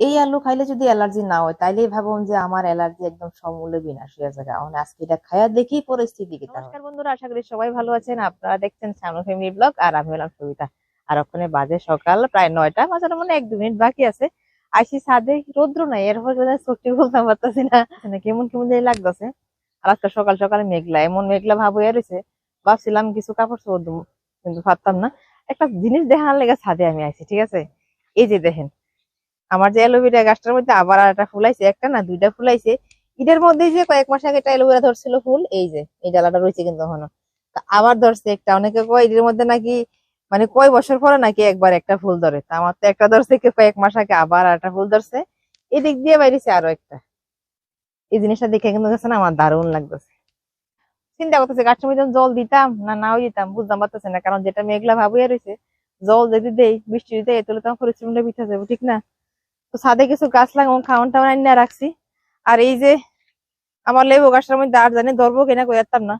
এই আলু খাইলে যদি অ্যালার্জি না হয়, তাইলেই ভাবুন যে আমার অ্যালার্জি একদম সমূলে বিনাশ হয়ে যাবে। এখন আজকে এটা খায়া দেখি পরিস্থিতি কি নমস্কার বন্ধুরা, আশা করি সবাই ভালো আছেন। আপনারা দেখছেন সানু ফ্যামিলি ব্লগ, আর আমি হলাম সবিতা। আর ওখানে বাজে সকাল, প্রায় নয়টা বাজার মানে এক দু মিনিট বাকি আছে। আইসি ছাদে, রৌদ্র নাই এরপর চোখটি বলতে পারতেছি না। মানে কেমন কেমন যাই লাগতেছে। আর আজকে সকাল সকাল মেঘলা, এমন মেঘলা ভাব হয়ে রয়েছে ভাবছিলাম কিছু কাপড় দেবো কিন্তু পারতাম না। একটা জিনিস দেখার লেগে ছাদে আমি আইছি, ঠিক আছে? এই যে দেখেন আমার যে অ্যালোভেরা গাছটার মধ্যে আবার আর একটা ফুলাইছে একটা না, দুইটা ফুলাইছে এটার মধ্যে যে কয়েক মাস আগে একটা অ্যালোভেরা ধরছিল ফুল, এই যে, এই ডালাটা রয়েছে কিন্তু এখনও। আবার ধরছে একটা, অনেকে কয় এটার মধ্যে নাকি মানে কয় বছর পরে নাকি একবার একটা ফুল ধরে। তা আমার তো একটা ধরছে কয়েক মাস আগে আবার একটা ফুল ধরছে। এদিক দিয়ে বাইরেছে আরও একটা। এই জিনিসটা দেখে কিন্তু গেছে না আমার দারুণ লাগতেছে। চিন্তা করতেছে গাছের মধ্যে জল দিতাম না নাও দিতাম, বুঝতাম পারতেছে না, কারণ যেটা মেঘলা ভাবুয়া রয়েছে, জল যদি দেই, বৃষ্টি যদি দেয়, তাহলে তোমার পরিশ্রমটা পিঠা যাব, ঠিক না? তো ছাদে কিছু গাছ লাগাবো, খাওয়ান টাওয়ান আনিয়ে রাখছি। আর এই যে আমার লেবু গাছটার মধ্যে আর জানি ধরবো কিনা কইতাম না।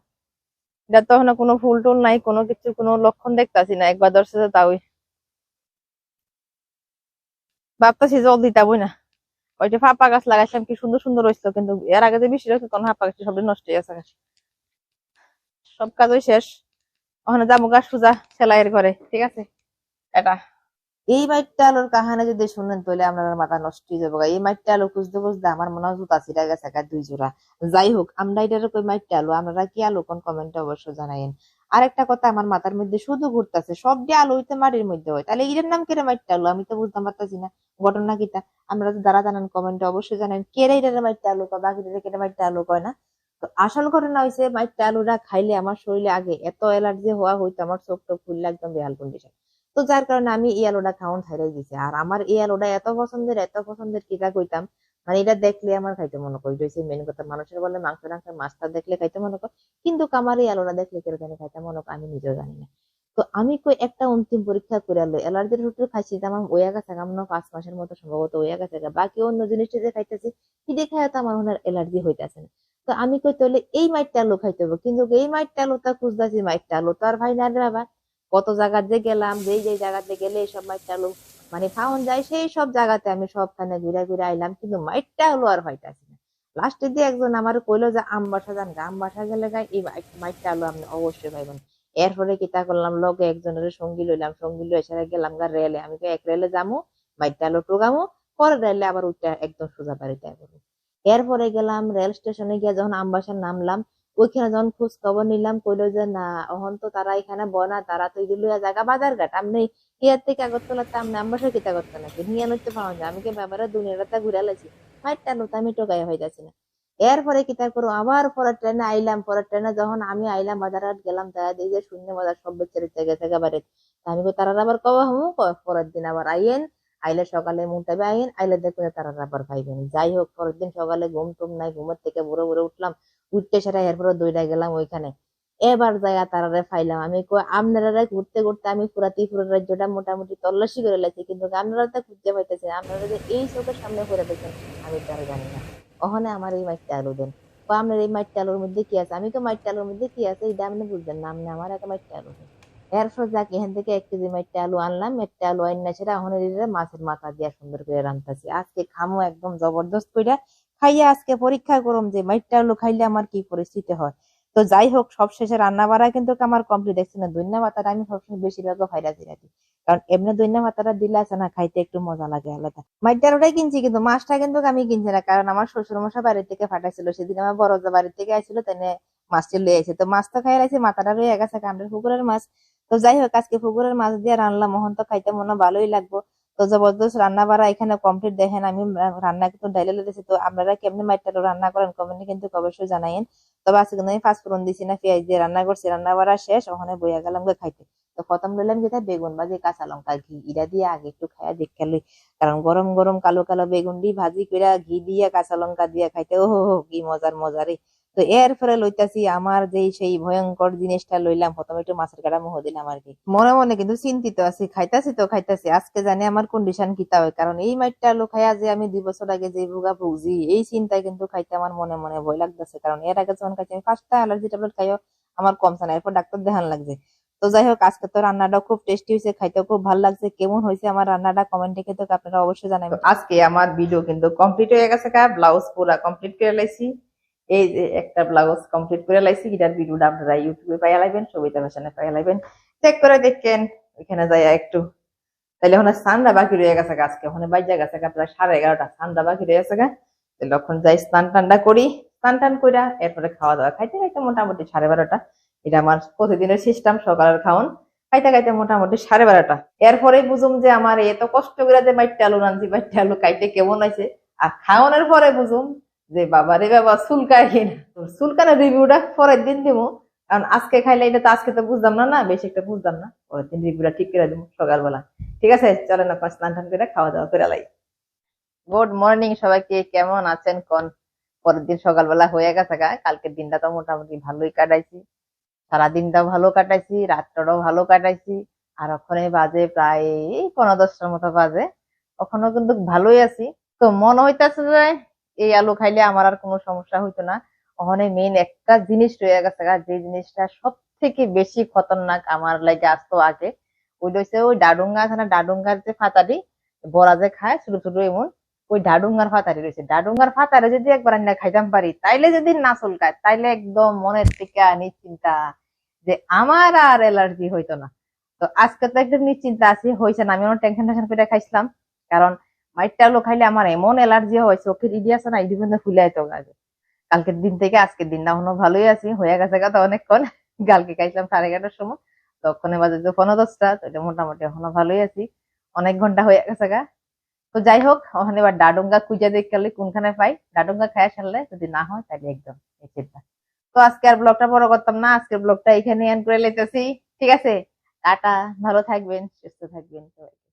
এটা তো কোনো ফুল টুল নাই, কোনো কিছু, কোনো লক্ষণ দেখতাছি না, একবার তো তাওই। ভাবতাছি জল দিতাবই না। ওইটা ফাপা গাছ লাগাইছিলাম, কি সুন্দর সুন্দর হয়েছিল কিন্তু এর আগে যে বৃষ্টি রাখছে তখন ফাপা গাছটা সবই নষ্ট হয়ে গেছে সব কাজই শেষ। ওখানে যাব গাছ সুজা, সেলাইয়ের ঘরে, ঠিক আছে? এটা এই মাইটটা আলোর কাহানি যদি শুনেন, তাহলে আপনার মাথা নষ্ট হয়ে যাবে। এই মাইটটা আলো খুঁজতে খুঁজতে আমার মনে হয় জুতা ছিঁড়া গেছে দুই জোড়া। যাই হোক, আমরা এটার কই মাইটটা আলো? আপনারা কি আলো? কোন কমেন্টে অবশ্যই জানাইন আরেকটা কথা, আমার মাথার মধ্যে শুধু ঘুরতেছে, সব দিয়ে আলো হইতে মাটির মধ্যে হয়, তাহলে এটার নাম কেরে মাইটটা আলো? আমি তো বুঝতে পারতাছি না, ঘটনা কিটা আমরা তো যারা জানান কমেন্টে অবশ্যই জানেন কেরে এটার মাইটটা আলো বা বাকিটা কেটে মাইটটা আলো কয় না? তো আসল ঘটনা হয়েছে মাইটটা আলুটা খাইলে আমার শরীরে আগে এত অ্যালার্জি হওয়া হইতো, আমার চোখ টোক ফুললে একদম বেহাল কন্ডিশন তো যার কারণে আমি আলুটা খাওয়ান ছাইড়াই দিছি। আর আমার আলুটা এত পছন্দের এত পছন্দের কিটা কইতাম? মানে এটা দেখলে আমার খাইতে মনে করি। রয়েছে মেন কথা, মানুষের বলে মাংস টাংস মাছটা দেখলে খাইতে মনে কর। কিন্তু আমার এই আলুটা দেখলে কেন জানি খাইতে মনে কর, আমি নিজেও জানি না। তো আমি কই একটা অন্তিম পরীক্ষা করে আলো অ্যালার্জির ওষুধ খাইছি আমার ওয়া গেছে আমরা পাঁচ মাসের মতো সম্ভবত ওয়া গেছে বাকি অন্য জিনিসটা যে খাইতেছি, কি দেখে তো আমার মনে অ্যালার্জি হইতেছে না। তো আমি কই তাহলে এই মাইটটা আলু খাইতে কিন্তু এই মাইটটা আলুটা খুঁজতেছি মাইটটা আলু। তো আর ভাই না রে বাবা কত জায়গাতে গেলাম, যেই যেই জায়গাতে গেলে এইসব মাইটটা আলু মানে পাওন যায়, সেই সব জায়গাতে আমি সবখানে ঘুরে ঘুরে আইলাম। কিন্তু মাইটটা আলু আর হইতাছি না। লাস্টে দিয়ে একজন আমার কইলো যে, আম বাসা যান আম বাসা গেলে গাই এই মাইটটা আলু আপনি অবশ্যই পাইবেন। এরপরে কিতা করলাম, লগে একজনের সঙ্গী লইলাম, সঙ্গী লই এসে গেলাম গা রেলে। আমি এক রেলে যামু, মাইটটা আলু টুগামু পরে রেলে আবার উঠতে একদম সোজা বাড়িতে এরপরে গেলাম, রেল স্টেশনে গিয়ে যখন আমবাসার নামলাম ওইখানে যখন খোঁজ খবর নিলাম, কইলো যে, না অহন তো তারা এখানে বনা, তারা তো এগুলো জায়গা বাজার ঘাট আপনি ইয়ার থেকে আগরতলা তো আপনি আমবাসা কিতা করতে নাকি? নিয়ে নইতে পাওয়া যায় আমি কি ব্যাপারে দুনিয়াটা ঘুরে লাইছি মাইটটা নো আমি টোকাই হয়ে যাচ্ছি না। এরপরে কিতা করো আবার পরে ট্রেনে আইলাম। পরে ট্রেনে যখন আমি আইলাম বাজারহাট গেলাম তারা দেখি যে, শূন্য বাজার সব বেচারিতে গেছে একেবারে। আমি তারা আবার কবা হুম? পরের দিন আবার আইয়েন। আইলে সকালে মুটাবে আইন আইলে দেখুন তারা আবার পাইবেন যাই হোক, পরের দিন সকালে ঘুম টুম নাই, ঘুমের থেকে ভোরে ভোরে উঠলাম, উঠতে সেটা এরপরে দইটা গেলাম ওইখানে। এবার যাইয়া তারারে ফাইলাম। আমি কই আপনারা ঘুরতে ঘুরতে আমি পুরা ত্রিপুরা রাজ্যটা মোটামুটি তল্লাশি করে লাগছি কিন্তু আপনারা তো খুঁজতে পাইতেছেন আপনারা যে এই চোখের সামনে করে পেয়েছেন আমি তারা জানি না। ওখানে আমার এই মাইটটা আলু দেন। আপনার এই মাইটটা আলুর মধ্যে কি আছে? আমি তো মাইটটা আলুর মধ্যে কি আছে? এটা আপনি বুঝবেন না। আপনি আমার একটা মাইটটা আলু দেন। এরপর যাক এখান থেকে এক কেজি মাইটটা আলু আনলাম একটা আলু আইনা সেটা এখন মাছের মাথা দিয়া সুন্দর করে রান্তাছি আজকে খামো একদম জবরদস্ত কইরা খাইয়া আজকে পরীক্ষা করুম যে মাইটটা আলু খাইলে আমার কি পরিস্থিতি হয়। তো যাই হোক সব শেষে রান্না বাড়া কিন্তু আমার কমপ্লিট দেখছি না? দৈন্য পাতাটা আমি সবসময় বেশিরভাগ দিই রাখি কারণ এমনি দৈন্য পাতাটা দিলে আছে না, খাইতে একটু মজা লাগে আলাদা। মাইটটা আলুটাই কিনছি কিন্তু, মাছটা কিন্তু আমি কিনছি না, কারণ আমার শ্বশুর মশা বাড়ি থেকে ফাটাইছিল সেদিন আমার বড় বাড়ি থেকে আইছিল তাই মাছটি লয়ে আইছে। তো মাছ তো খাই মাথাটা রয়ে গেছে কামড়ের পুকুরের মাছ। তো যাই হোক আজকে পুকুরের মাছ দিয়ে রান্নাম মোহন তো খাইতে মনে ভালোই লাগবো। তো জবরদস্ত রান্না বাড়া এখানে কমপ্লিট দেখেন, আমি রান্না কিন্তু ডাইলে লেগেছি তো আপনারা কেমনি মাইটটা রান্না করেন কমেন্টে কিন্তু অবশ্যই জানাইন তবে আজকে আমি ফার্স্ট ফোরন দিছি না, পেঁয়াজ দিয়ে রান্না করছি। রান্না বাড়া শেষ, ওখানে বইয়া গেলাম গে খাইতে। তো প্রথম লইলাম যেটা বেগুন ভাজি, কাঁচা লঙ্কা ঘি ইরা দিয়ে আগে একটু খাইয়া দেখে লই। কারণ গরম গরম কালো কালো বেগুন দিয়ে ভাজি করে ঘি দিয়ে, কাঁচা লঙ্কা দিয়ে খাইতে ও কি মজার মজারে তো এর ফলে লইতাছি আমার যে সেই ভয়ঙ্কর জিনিসটা লইলাম, প্রথমে একটু মাছের কাটা মুহ দিলাম আর কি মনে মনে কিন্তু চিন্তিত আছি, খাইতাছি তো খাইতাছি, আজকে জানি আমার কন্ডিশন কিতা হয়, কারণ এই মাইটটা আলু খাইয়া যে আমি দুই বছর আগে যে ভুগা ভুগছি, এই চিন্তায় কিন্তু খাইতে আমার মনে মনে ভয় লাগতেছে, কারণ এর আগে যখন খাইছি, আমি পাঁচটা অ্যালার্জি ট্যাবলেট খাইও আমার কমছে না এরপর ডাক্তার দেখান লাগছে। তো যাই হোক, আজকে তো রান্নাটা খুব টেস্টি হয়েছে খাইতেও খুব ভালো লাগছে, কেমন হয়েছে আমার রান্নাটা কমেন্টে খেতে আপনারা অবশ্যই জানাবেন। আজকে আমার ভিডিও কিন্তু কমপ্লিট হয়ে গেছে কা ব্লাউজ পুরা কমপ্লিট করে লাইছি। এই যে একটা ব্লাউজ কমপ্লিট করে লাইছি, এটার ভিডিওটা আপনারা ইউটিউবে পাইয়া লাইবেন, সবিতা ফ্যাশনে পাইয়া লাইবেন। চেক করে দেখেন, ওইখানে যাইয়া একটু। তাইলে ওখানে সানটা বাকি রয়ে গেছে আজকে ওখানে বাইজা গেছে প্রায় সাড়ে এগারোটা সানটা বাকি রয়ে গেছে তাহলে এখন যাই স্নান টান্ডা করি, স্নান টান কইরা এরপরে খাওয়া দাওয়া। খাইতে খাইতে মোটামুটি সাড়ে বারোটা। এটা আমার প্রতিদিনের সিস্টেম সকালের খাওন। খাইতে খাইতে মোটামুটি সাড়ে বারোটা। এরপরে বুঝুম যে আমার এত কষ্ট করে যে বাইটটা আলু রাঁধছি বাইটটা আলু খাইতে কেমন হয়েছে আর খাওয়ানোর পরে বুঝুম যে বাবা রে বাবা চুলকায় কিনা চুলকানোর রিভিউটা পরের দিন দিব কারণ আজকে খাইলে এটা তো আজকে তো বুঝতাম না না? বেশি একটা বুঝতাম না। পরের দিন রিভিউটা ঠিক করে দিব সকালবেলা। ঠিক আছে? চলেন আপনার স্নান টান করে খাওয়া দাওয়া করে লাই। গুড মর্নিং সবাইকে। কেমন আছেন? কোন পরের দিন সকালবেলা হয়ে গেছে কালকের দিনটা তো মোটামুটি ভালোই কাটাইছি। সারা দিনটাও ভালো কাটাইছি রাতটাও ভালো কাটাইছি। আর ওখানে বাজে প্রায় পনেরো দশটার মতো বাজে। ওখানেও কিন্তু ভালোই আছি। তো মনে হইতাছে যে এই আলু খাইলে আমার আর কোনো সমস্যা হইতো না। ওখানে মেইন একটা জিনিস রয়ে গেছে যে জিনিসটা সব থেকে বেশি খতরনাক আমার লাগে আসতো আগে। ওইটা হচ্ছে ওই ডাডুঙ্গা আছে না, ডাডুঙ্গার যে ফাতারি, বড়া যে খায়, ছোট ছোট এমন, ওই ডাডুঙ্গার ফাতারি রয়েছে। ডাডুঙ্গার ফাতারে যদি একবার না খাইতাম পারি, তাইলে যদি না চুলকায়, তাইলে একদম মনের থেকে নিশ্চিন্তা যে আমার আর অ্যালার্জি হইতো না। তো আজকে তো একদম নিশ্চিন্তা আছি হয়েছে না, আমি অনেক টেনশন টেনশন করে খাইছিলাম। কারণ মাইটটা খাইলে আমার এমন অ্যালার্জি হয়, চোখের ইডি আছে না ইডি পর্যন্ত ফুলে আইতো গাছে। কালকের দিন থেকে আজকের দিন না, এখনও ভালোই আছি। হয়ে গেছে কথা অনেকক্ষণ। কালকে খাইছিলাম সাড়ে এগারোটার সময়। তখন বাজে যে পনেরো দশটা তো এটা মোটামুটি এখনও ভালোই আছি। অনেক ঘণ্টা হয়ে গেছে গা। তো যাই হোক ওখানে এবার ডাডুঙ্গা খুঁজে দেখলে কোনখানে পাই। ডাডুঙ্গা খায় সারলে যদি না হয় তাহলে একদম চিন্তা। তো আজকে আর ব্লগটা বড় করতাম না, আজকের ব্লগটা এখানে এন্ড করে লেতেছি ঠিক আছে? টাটা, ভালো থাকবেন, সুস্থ থাকবেন সবাই।